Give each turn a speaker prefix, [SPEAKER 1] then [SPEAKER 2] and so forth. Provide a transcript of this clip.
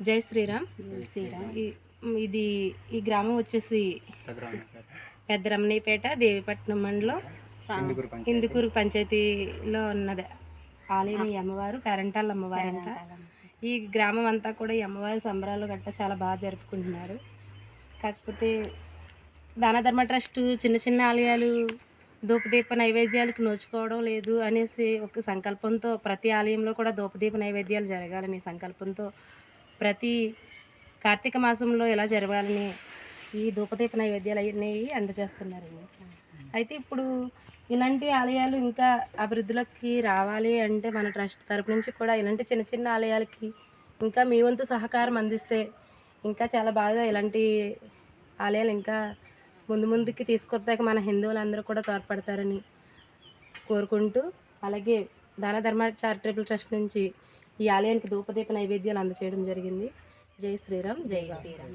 [SPEAKER 1] జై శ్రీరామ్.
[SPEAKER 2] శ్రీరామ్.
[SPEAKER 1] ఇది ఈ గ్రామం వచ్చేసి పెద్ద రమణీపేట దేవిపట్నం మండలం. ఇందుకూరు పంచాయతీలో ఉన్నది. ఆలయం ఈ అమ్మవారు పేరంటాళ్ళ అమ్మవారు అంట. ఈ గ్రామం అంతా కూడా ఈ అమ్మవారి సంబరాలు గట్ట చాలా బాగా జరుపుకుంటున్నారు. కాకపోతే దాన ధర్మ ట్రస్ట్ చిన్న చిన్న ఆలయాలు ధూపదీప నైవేద్యాలకు నోచుకోవడం లేదు అనేసి ఒక సంకల్పంతో ప్రతి ఆలయంలో కూడా ధూపదీప నైవేద్యాలు జరగాలని సంకల్పంతో ప్రతి కార్తీక మాసంలో ఎలా జరగాలని ఈ ధూపదీప నైవేద్యాలు అనేవి అందజేస్తున్నారండి అయితే ఇప్పుడు ఇలాంటి ఆలయాలు ఇంకా అభివృద్ధిలోకి రావాలి అంటే మన ట్రస్ట్ తరపు నుంచి కూడా ఇలాంటి చిన్న చిన్న ఆలయాలకి ఇంకా మీ వంతు సహకారం అందిస్తే ఇంకా చాలా బాగా ఇలాంటి ఆలయాలు ఇంకా ముందు ముందుకి తీసుకొద్దాక మన హిందువులందరూ కూడా తోడ్పడతారని కోరుకుంటూ అలాగే దాన ధర్మ చారిటబుల్ ట్రస్ట్ నుంచి ఈ ఆలయానికి ధూపదీప నైవేద్యాలు అందచేయడం జరిగింది. జై శ్రీరామ్ జై శ్రీరామ్.